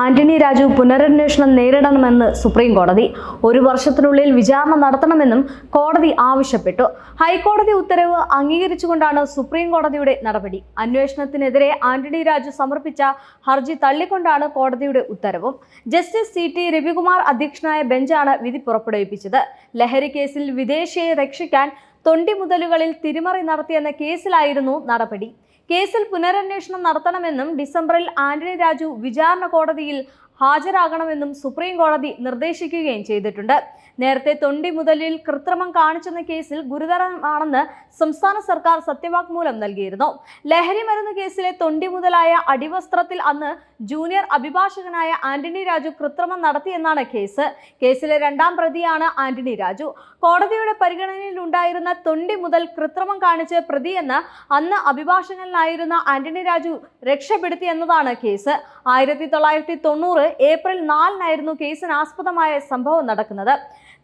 ആന്റണി രാജു പുനരന്വേഷണം നേരിടണമെന്ന് സുപ്രീം കോടതി. ഒരു വർഷത്തിനുള്ളിൽ വിചാരണ നടത്തണമെന്നും കോടതി ആവശ്യപ്പെട്ടു. ഹൈക്കോടതി ഉത്തരവ് അംഗീകരിച്ചുകൊണ്ടാണ് സുപ്രീം കോടതിയുടെ നടപടി. അന്വേഷണത്തിനെതിരെ ആന്റണി രാജു സമർപ്പിച്ച ഹർജി തള്ളിക്കൊണ്ടാണ് കോടതിയുടെ ഉത്തരവും. ജസ്റ്റിസ് സി ടി രവികുമാർ അധ്യക്ഷനായ ബെഞ്ചാണ് വിധി പുറപ്പെടുവിപ്പിച്ചത്. ലഹരി കേസിൽ വിദേശിയെ രക്ഷിക്കാൻ തൊണ്ടി മുതലുകളിൽ തിരിമറി നടത്തിയെന്ന കേസിലായിരുന്നു നടപടി. കേസിൽ പുനരന്വേഷണം നടത്തണമെന്നും ഡിസംബറിൽ ആന്റണി രാജു വിചാരണ കോടതിയിൽ ഹാജരാകണമെന്നും സുപ്രീം കോടതി നിർദ്ദേശിക്കുകയും ചെയ്തിട്ടുണ്ട്. നേരത്തെ തൊണ്ടി മുതലിൽ കൃത്രിമം കാണിച്ചെന്ന കേസിൽ ഗുരുതരമാണെന്ന് സംസ്ഥാന സർക്കാർ സത്യവാങ്മൂലം നൽകിയിരുന്നു. ലഹരി മരുന്ന് കേസിലെ തൊണ്ടി മുതലായ അടിവസ്ത്രത്തിൽ അന്ന് ജൂനിയർ അഭിഭാഷകനായ ആന്റണി രാജു കൃത്രിമം നടത്തിയെന്നാണ് കേസ്. കേസിലെ രണ്ടാം പ്രതിയാണ് ആന്റണി രാജു. കോടതിയുടെ പരിഗണനയിൽ ഉണ്ടായിരുന്ന തൊണ്ടി മുതൽ കൃത്രിമം കാണിച്ച് പ്രതിയെന്ന് അന്ന് അഭിഭാഷകനായിരുന്ന ആന്റണി രാജു രക്ഷപ്പെടുത്തി എന്നതാണ് കേസ്. ആയിരത്തി തൊള്ളായിരത്തി തൊണ്ണൂറ് ഏപ്രിൽ നാലിനായിരുന്നു കേസിന് ആസ്പദമായ സംഭവം നടക്കുന്നത്.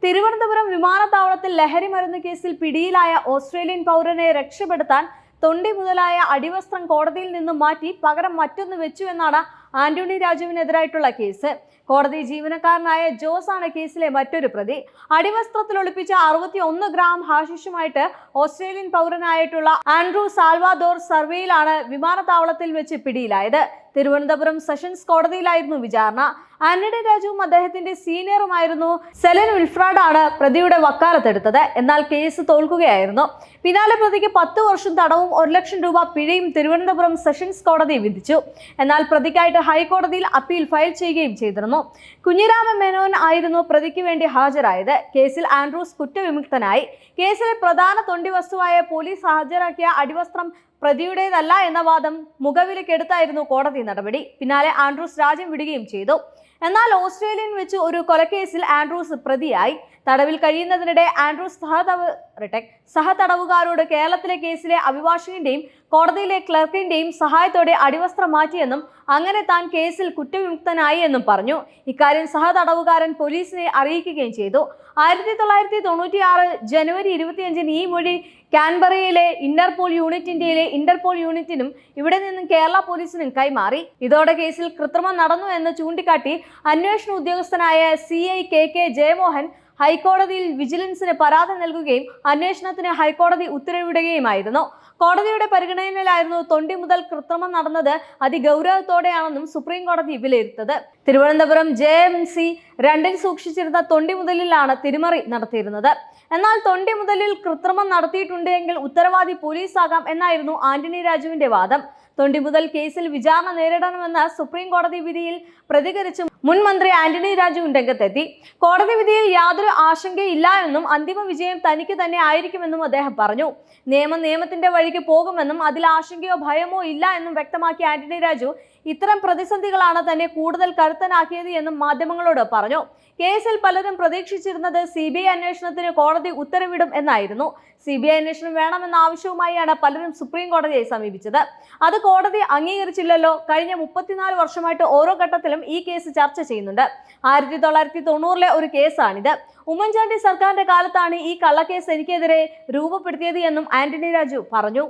തിരുവനന്തപുരം വിമാനത്താവളത്തിൽ ലഹരി മരുന്ന് കേസിൽ പിടിയിലായ ഓസ്ട്രേലിയൻ പൗരനെ രക്ഷപ്പെടുത്താൻ തൊണ്ടി മുതലായ അടിവസ്ത്രം കോടതിയിൽ നിന്നും മാറ്റി പകരം മറ്റൊന്ന് വെച്ചു എന്നാണ് ആന്റണി രാജുവിനെതിരായിട്ടുള്ള കേസ്. കോടതി ജീവനക്കാരനായ ജോസ് ആണ് കേസിലെ മറ്റൊരു പ്രതി. അടിവസ്ത്രത്തിൽ ഒളിപ്പിച്ച അറുപത്തി ഒന്ന് ഗ്രാം ഹാഷിഷുമായിട്ട് ഓസ്ട്രേലിയൻ പൗരനായിട്ടുള്ള ആൻഡ്രൂ സാൽവാദോർ സർവേയിലാണ് വിമാനത്താവളത്തിൽ വെച്ച് പിടിയിലായത്. തിരുവനന്തപുരം സെഷൻസ് കോടതിയിലായിരുന്നു വിചാരണ. ആന്റണി രാജുവും അദ്ദേഹത്തിന്റെ സീനിയറുമായിരുന്നു സെലൻ വിൽഫ്രാഡാണ് പ്രതിയുടെ വക്കാലത്തെടുത്തത്. എന്നാൽ കേസ് തോൽക്കുകയായിരുന്നു. പിന്നാലെ പ്രതിക്ക് പത്ത് വർഷം തടവും ഒരു ലക്ഷം രൂപ പിഴയും തിരുവനന്തപുരം സെഷൻസ് കോടതി വിധിച്ചു. എന്നാൽ പ്രതിക്കായിട്ട് ഹൈക്കോടതിയിൽ അപ്പീൽ ഫയൽ ചെയ്യുകയും ചെയ്തിരുന്നു. കുഞ്ഞിരാമ മേനോൻ ആയിരുന്നു പ്രതിക്ക് വേണ്ടി ഹാജരായത്. കേസിൽ ആൻഡ്രൂസ് കുറ്റവിമുക്തനായി. കേസിലെ പ്രധാന തൊണ്ടി വസ്തുവായ പോലീസ് ഹാജരാക്കിയ അടിവസ്ത്രം പ്രതിയുടേതല്ല എന്ന വാദം മുഖവിലക്കെടുത്തായിരുന്നു കോടതി നടപടി. പിന്നാലെ ആൻഡ്രൂസ് രാജ്യം വിടുകയും ചെയ്തു. എന്നാൽ ഓസ്ട്രേലിയൻ വെച്ച് ഒരു കൊലക്കേസിൽ ആൻഡ്രൂസ് പ്രതിയായി. തടവിൽ കഴിയുന്നതിനിടെ ആൻഡ്രൂസ് സഹതടവ് റിട്ടക് സഹതടവുകാരോട് കേരളത്തിലെ കേസിലെ അഭിഭാഷകന്റെയും കോടതിയിലെ ക്ലർക്കിന്റെയും സഹായത്തോടെ അടിവസ്ത്രം മാറ്റിയെന്നും അങ്ങനെ താൻ കേസിൽ കുറ്റവിമുക്തനായി എന്നും പറഞ്ഞു. ഇക്കാര്യം സഹതടവുകാരൻ പോലീസിനെ അറിയിക്കുകയും ചെയ്തു. ആയിരത്തി തൊള്ളായിരത്തി തൊണ്ണൂറ്റി ആറ് ജനുവരി ഇരുപത്തിയഞ്ചിന് ഈ മൊഴി കാൻബറയിലെ ഇന്റർപോൾ യൂണിറ്റിന്റെ ഇന്റർപോൾ യൂണിറ്റിനും ഇവിടെ നിന്നും കേരള പോലീസിനും കൈമാറി. ഇതോടെ കേസിൽ കൃത്രിമം നടന്നു എന്ന് ചൂണ്ടിക്കാട്ടി അന്വേഷണ ഉദ്യോഗസ്ഥനായ C I K K Jayamohan ഹൈക്കോടതിയിൽ വിജിലൻസിന് പരാതി നൽകുകയും അന്വേഷണത്തിന് ഹൈക്കോടതി ഉത്തരവിടുകയുമായിരുന്നു. കോടതിയുടെ പരിഗണനയിലായിരുന്നു തൊണ്ടി മുതൽ കൃത്രിമം നടന്നത് അതിഗൗരവത്തോടെയാണെന്നും സുപ്രീം കോടതി വിലയിരുത്തത്. തിരുവനന്തപുരം ജെ എം സി രണ്ടിൽ സൂക്ഷിച്ചിരുന്ന തൊണ്ടി മുതലിലാണ് തിരിമറി നടത്തിയിരുന്നത്. എന്നാൽ തൊണ്ടി മുതലിൽ കൃത്രിമം നടത്തിയിട്ടുണ്ടെങ്കിൽ ഉത്തരവാദി പോലീസാകാം എന്നായിരുന്നു ആന്റണി രാജുവിന്റെ വാദം. തൊണ്ടി മുതൽ കേസിൽ വിചാരണ നേരിടണമെന്ന സുപ്രീം കോടതി വിധിയിൽ പ്രതികരിച്ച് മുൻ മന്ത്രി ആന്റണി രാജു രംഗത്തെത്തി. കോടതി വിധിയിൽ യാതൊരു ആശങ്കയില്ല എന്നും അന്തിമ വിജയം തനിക്ക് തന്നെ ആയിരിക്കുമെന്നും അദ്ദേഹം പറഞ്ഞു. നിയമം നിയമത്തിന്റെ വഴിക്ക് പോകുമെന്നും അതിൽ ആശങ്കയോ ഭയമോ ഇല്ല എന്നും വ്യക്തമാക്കിയ ആന്റണി രാജു ഇത്തരം പ്രതിസന്ധികളാണ് തന്നെ കൂടുതൽ കരുത്തനാക്കിയത് എന്നും മാധ്യമങ്ങളോട് പറഞ്ഞു. കേസിൽ പലരും പ്രതീക്ഷിച്ചിരുന്നത് സി ബി ഐ അന്വേഷണത്തിന് കോടതി ഉത്തരവിടും എന്നായിരുന്നു. സി ബി ഐ അന്വേഷണം വേണമെന്ന ആവശ്യവുമായാണ് പലരും സുപ്രീം കോടതിയെ സമീപിച്ചത്. അത് കോടതി അംഗീകരിച്ചില്ലല്ലോ. കഴിഞ്ഞ മുപ്പത്തിനാല് വർഷമായിട്ട് ഓരോ ഘട്ടത്തിലും ഈ കേസ് ചർച്ച ചെയ്യുന്നുണ്ട്. ആയിരത്തി തൊള്ളായിരത്തി തൊണ്ണൂറിലെ ഒരു കേസാണിത്. ഉമ്മൻചാണ്ടി സർക്കാരിന്റെ കാലത്താണ് ഈ കള്ളക്കേസ് എനിക്കെതിരെ രൂപപ്പെടുത്തിയത് എന്നും ആന്റണി രാജു പറഞ്ഞു.